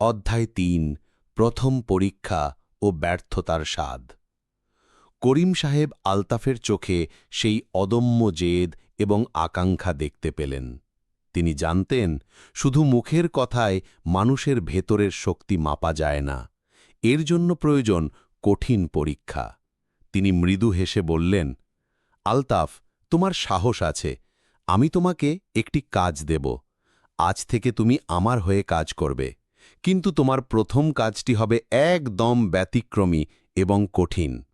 অধ্যায় তিন, প্রথম পরীক্ষা ও ব্যর্থতার স্বাদ। করিম সাহেব আলতাফের চোখে সেই অদম্য জেদ এবং আকাঙ্ক্ষা দেখতে পেলেন। তিনি জানতেন, শুধু মুখের কথায় মানুষের ভেতরের শক্তি মাপা যায় না। এর জন্য প্রয়োজন কঠিন পরীক্ষা। তিনি মৃদু হেসে বললেন, আলতাফ, তোমার সাহস আছে। আমি তোমাকে একটি কাজ দেব। আজ থেকে তুমি আমার হয়ে কাজ করবে। কিন্তু তোমার প্রথম কাজটি হবে একদম ব্যতিক্রমী এবং কঠিন।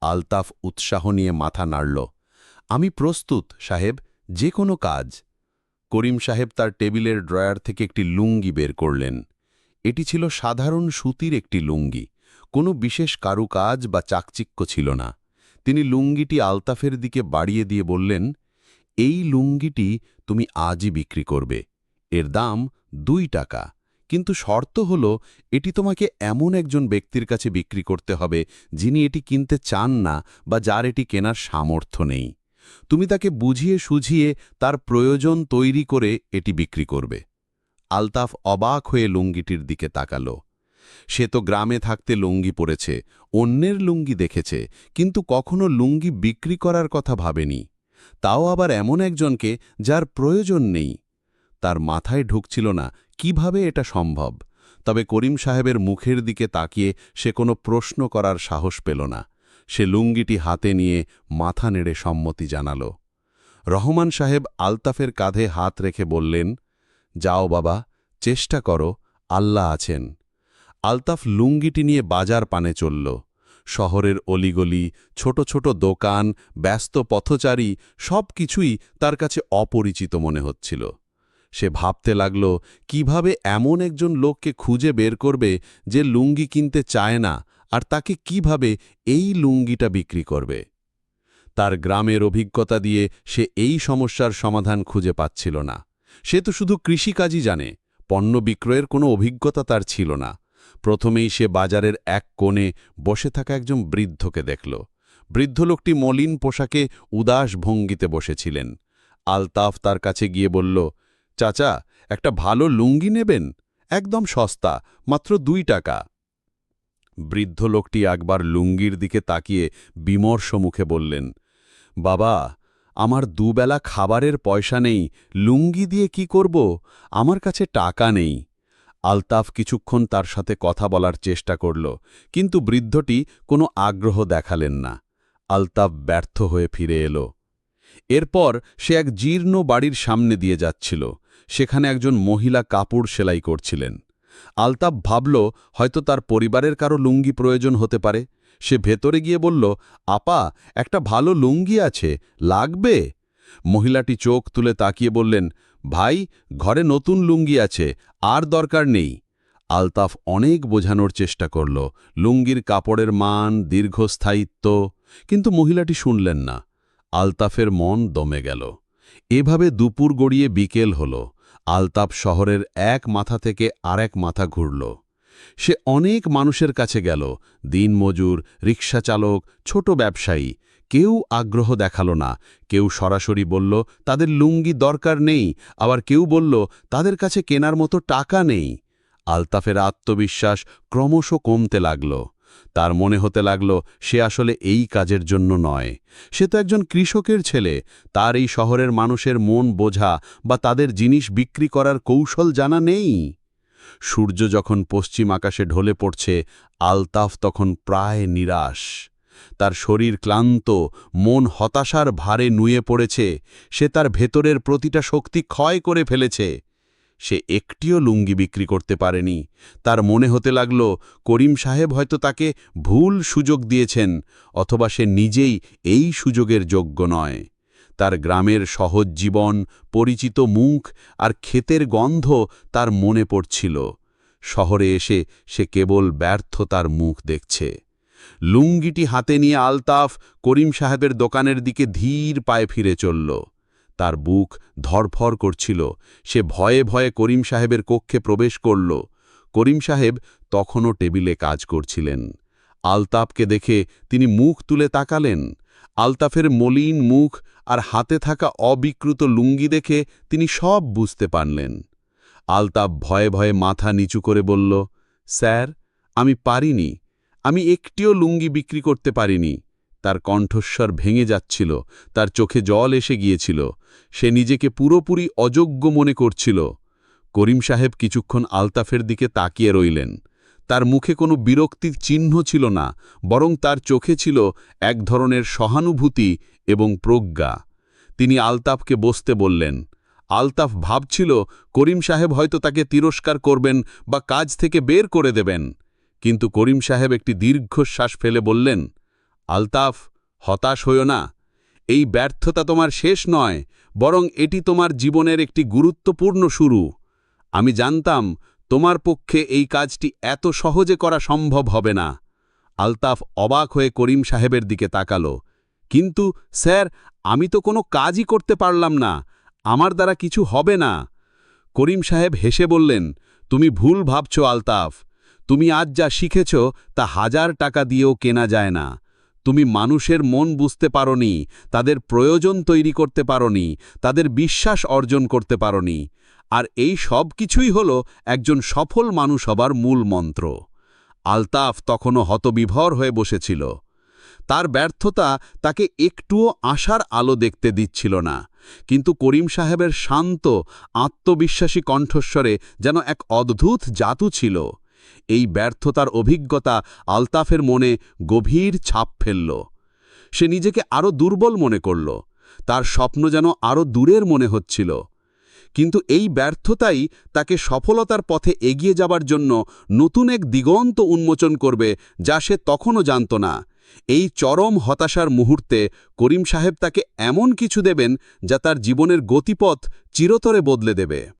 আলতাফ উৎসাহ নিয়ে মাথা নাড়ল। আমি প্রস্তুত, সাহেব, যে কোনো কাজ। করিম সাহেব তার টেবিলের ড্রয়ার থেকে একটি লুঙ্গি বের করলেন। এটি ছিল সাধারণ সুতির একটি লুঙ্গি। কোনো বিশেষ কারুকাজ বা চাকচিক্য ছিল না। তিনি লুঙ্গিটি আলতাফের দিকে বাড়িয়ে দিয়ে বললেন, এই লুঙ্গিটি তুমি আজই বিক্রি করবে। এর দাম দুই টাকা। কিন্তু শর্ত হল, এটি তোমাকে এমন একজন ব্যক্তির কাছে বিক্রি করতে হবে যিনি এটি কিনতে চান না বা যার এটি কেনার সামর্থ্য নেই। তুমি তাকে বুঝিয়ে সুঝিয়ে তার প্রয়োজন তৈরি করে এটি বিক্রি করবে। আলতাফ অবাক হয়ে লুঙ্গিটির দিকে তাকাল। সে তো গ্রামে থাকতে লুঙ্গি পরেছে, অন্যের লুঙ্গি দেখেছে, কিন্তু কখনো লুঙ্গি বিক্রি করার কথা ভাবেনি। তাও আবার এমন একজনকে যার প্রয়োজন নেই। তার মাথায় ঢুকছিল না কীভাবে এটা সম্ভব। তবে করিম সাহেবের মুখের দিকে তাকিয়ে সে কোনো প্রশ্ন করার সাহস পেল না। সে লুঙ্গিটি হাতে নিয়ে মাথা নেড়ে সম্মতি জানাল। রহমান সাহেব আলতাফের কাঁধে হাত রেখে বললেন, যাও বাবা, চেষ্টা করো, আল্লাহ আছেন। আলতাফ লুঙ্গিটি নিয়ে বাজার পানে চলল। শহরের অলিগলি, ছোট ছোট দোকান, ব্যস্ত পথচারী সব কিছুই তার কাছে অপরিচিত মনে হচ্ছিল। সে ভাবতে লাগল, কীভাবে এমন একজন লোককে খুঁজে বের করবে যে লুঙ্গি কিনতে চায় না, আর তাকে কীভাবে এই লুঙ্গিটা বিক্রি করবে? তার গ্রামের অভিজ্ঞতা দিয়ে সে এই সমস্যার সমাধান খুঁজে পাচ্ছিল না। সে তো শুধু কৃষিকাজই জানে, পণ্য বিক্রয়ের কোনো অভিজ্ঞতা তার ছিল না। প্রথমেই সে বাজারের এক কোণে বসে থাকা একজন বৃদ্ধকে দেখল। বৃদ্ধ লোকটি মলিন পোশাকে উদাস ভঙ্গিতে বসেছিলেন। আলতাফ তার কাছে গিয়ে বলল চাচা, একটা ভালো লুঙ্গি নেবেন? একদম সস্তা, মাত্র দুই টাকা। বৃদ্ধ লোকটি একবার লুঙ্গির দিকে তাকিয়ে বিমর্ষ মুখে বললেন, বাবা, আমার দুবেলা খাবারের পয়সা নেই, লুঙ্গি দিয়ে কি করব? আমার কাছে টাকা নেই। আলতাফ কিছুক্ষণ তার সাথে কথা বলার চেষ্টা করল, কিন্তু বৃদ্ধটি কোনো আগ্রহ দেখালেন না। আলতাফ ব্যর্থ হয়ে ফিরে এলো। এরপর সে এক জীর্ণ বাড়ির সামনে দিয়ে যাচ্ছিল। সেখানে একজন মহিলা কাপড় সেলাই করছিলেন। আলতাফ ভাবল, হয়তো তার পরিবারের কারও লুঙ্গি প্রয়োজন হতে পারে। সে ভেতরে গিয়ে বলল, আপা, একটা ভালো লুঙ্গি আছে, লাগবে? মহিলাটি চোখ তুলে তাকিয়ে বললেন, ভাই, ঘরে নতুন লুঙ্গি আছে, আর দরকার নেই। আলতাফ অনেক বোঝানোর চেষ্টা করল, লুঙ্গির কাপড়ের মান, দীর্ঘস্থায়িত্ব, কিন্তু মহিলাটি শুনলেন না। আলতাফের মন দমে গেল। এভাবে দুপুর গড়িয়ে বিকেল হল। আলতাপ শহরের এক মাথা থেকে আরেক মাথা ঘুরল। সে অনেক মানুষের কাছে গেল দিনমজুর রিক্সা চালক, ছোট ব্যবসায়ী। কেউ আগ্রহ দেখাল না, কেউ সরাসরি বলল, তাদের লুঙ্গি দরকার নেই। আবার কেউ বলল, তাদের কাছে কেনার মতো টাকা নেই। আলতাফের আত্মবিশ্বাস ক্রমশ কমতে লাগল। তার মনে হতে লাগল, সে আসলে এই কাজের জন্য নয়। সে তো একজন কৃষকের ছেলে। তার এই শহরের মানুষের মন বোঝা বা তাদের জিনিস বিক্রি করার কৌশল জানা নেই। সূর্য যখন পশ্চিম আকাশে ঢলে পড়ছে, আলতাফ তখন প্রায় নিরাশ। তার শরীর ক্লান্ত, মন হতাশার ভারে নুয়ে পড়েছে। সে তার ভেতরের প্রতিটা শক্তি ক্ষয় করে ফেলেছে। সে একটিও লুঙ্গি বিক্রি করতে পারেনি। তার মনে হতে লাগল, করিম সাহেব হয়তো তাকে ভুল সুযোগ দিয়েছেন, অথবা সে নিজেই এই সুযোগের যোগ্য নয়। তার গ্রামের সহজ জীবন, পরিচিত মুখ আর ক্ষেতের গন্ধ তার মনে পড়ছিল। শহরে এসে সে কেবল ব্যর্থতার মুখ দেখছে। লুঙ্গিটি হাতে নিয়ে আলতাফ করিম সাহেবের দোকানের দিকে ধীর পায়ে ফিরে চলল। তার বুক ধরফর করছিল। সে ভয়ে ভয়ে করিম সাহেবের কক্ষে প্রবেশ করল। করিম সাহেব তখনও টেবিলে কাজ করছিলেন। আলতাফকে দেখে তিনি মুখ তুলে তাকালেন। আলতাফের মলিন মুখ আর হাতে থাকা অবিকৃত লুঙ্গি দেখে তিনি সব বুঝতে পারলেন। আলতাফ ভয়ে ভয়ে মাথা নিচু করে বলল, স্যার, আমি পারিনি। আমি একটিও লুঙ্গি বিক্রি করতে পারিনি। তার কণ্ঠস্বর ভেঙে যাচ্ছিল, তার চোখে জল এসে গিয়েছিল, সে নিজেকে পুরোপুরি অযোগ্য মনে করছিল। করিম সাহেব কিছুক্ষণ আলতাফের দিকে তাকিয়ে রইলেন। তার মুখে কোনো বিরক্তির চিহ্ন ছিল না, বরং তার চোখে ছিল এক ধরনের সহানুভূতি এবং প্রজ্ঞা। তিনি আলতাফকে বসতে বললেন, আলতাফ ভাবছিল করিম সাহেব হয়তো তাকে তিরস্কার করবেন বা কাজ থেকে বের করে দেবেন। কিন্তু করিম সাহেব একটি দীর্ঘশ্বাস ফেলে বললেন আলতাফ, হতাশ হইও না। এই ব্যর্থতা তোমার শেষ নয়, বরং এটি তোমার জীবনের একটি গুরুত্বপূর্ণ শুরু। আমি জানতাম, তোমার পক্ষে এই কাজটি এত সহজে করা সম্ভব হবে না। আলতাফ অবাক হয়ে করিম সাহেবের দিকে তাকালো। কিন্তু, স্যার, আমি তো কোনো কাজই করতে পারলাম না। আমার দ্বারা কিছু হবে না। করিম সাহেব হেসে বললেন, তুমি ভুল ভাবছ আলতাফ। তুমি আজ যা শিখেছ, তা হাজার টাকা দিয়েও কেনা যায় না। তুমি মানুষের মন বুঝতে পারোনি, তাদের প্রয়োজন তৈরি করতে পারোনি, তাদের বিশ্বাস অর্জন করতে পারোনি। আর এই সব কিছুই হল একজন সফল মানুষ হবার মূল মন্ত্র। আলতাফ তখনও হতবিভর হয়ে বসেছিল। তার ব্যর্থতা তাকে একটুও আশার আলো দেখতে দিচ্ছিল না। কিন্তু করিম সাহেবের শান্ত, আত্মবিশ্বাসী কণ্ঠস্বরে যেন এক অদ্ভুত জাতু ছিল। এই ব্যর্থতার অভিজ্ঞতা আলতাফের মনে গভীর ছাপ ফেলল। সে নিজেকে আরও দুর্বল মনে করল, তার স্বপ্ন যেন আরও দূরের মনে হচ্ছিল। কিন্তু এই ব্যর্থতাই তাকে সফলতার পথে এগিয়ে যাবার জন্য নতুন এক দিগন্ত উন্মোচন করবে যা সে তখনও জানত না। এই চরম হতাশার মুহূর্তে করিম সাহেব তাকে এমন কিছু দেবেন যা তার জীবনের গতিপথ চিরতরে বদলে দেবে।